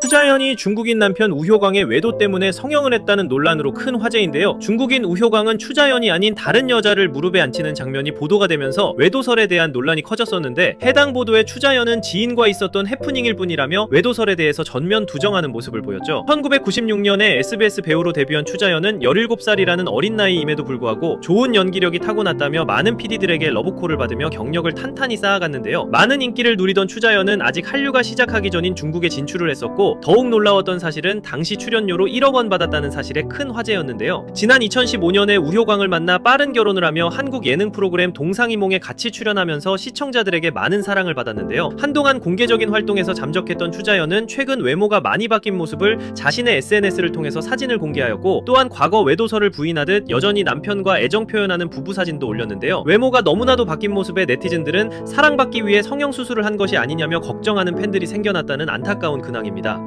추자연이 중국인 남편 우효광의 외도 때문에 성형을 했다는 논란으로 큰 화제인데요. 중국인 우효광은 추자연이 아닌 다른 여자를 무릎에 앉히는 장면이 보도가 되면서 외도설에 대한 논란이 커졌었는데 해당 보도에 추자연은 지인과 있었던 해프닝일 뿐이라며 외도설에 대해서 전면 부정하는 모습을 보였죠. 1996년에 SBS 배우로 데뷔한 추자연은 17살이라는 어린 나이임에도 불구하고 좋은 연기력이 타고났다며 많은 PD들에게 러브콜을 받으며 경력을 탄탄히 쌓아갔는데요. 많은 인기를 누리던 추자연은 아직 한류가 시작하기 전인 중국에 진출을 했 더욱 놀라웠던 사실은 당시 출연료로 1억 원 받았다는 사실에 큰 화제였는데요. 지난 2015년에 우효광을 만나 빠른 결혼을 하며 한국 예능 프로그램 동상이몽에 같이 출연하면서 시청자들에게 많은 사랑을 받았는데요. 한동안 공개적인 활동에서 잠적했던 추자연은 최근 외모가 많이 바뀐 모습을 자신의 SNS를 통해서 사진을 공개하였고 또한 과거 외도설을 부인하듯 여전히 남편과 애정 표현하는 부부 사진도 올렸는데요. 외모가 너무나도 바뀐 모습에 네티즌들은 사랑받기 위해 성형 수술을 한 것이 아니냐며 걱정하는 팬들이 생겨났다는 안타까운 근황입니다.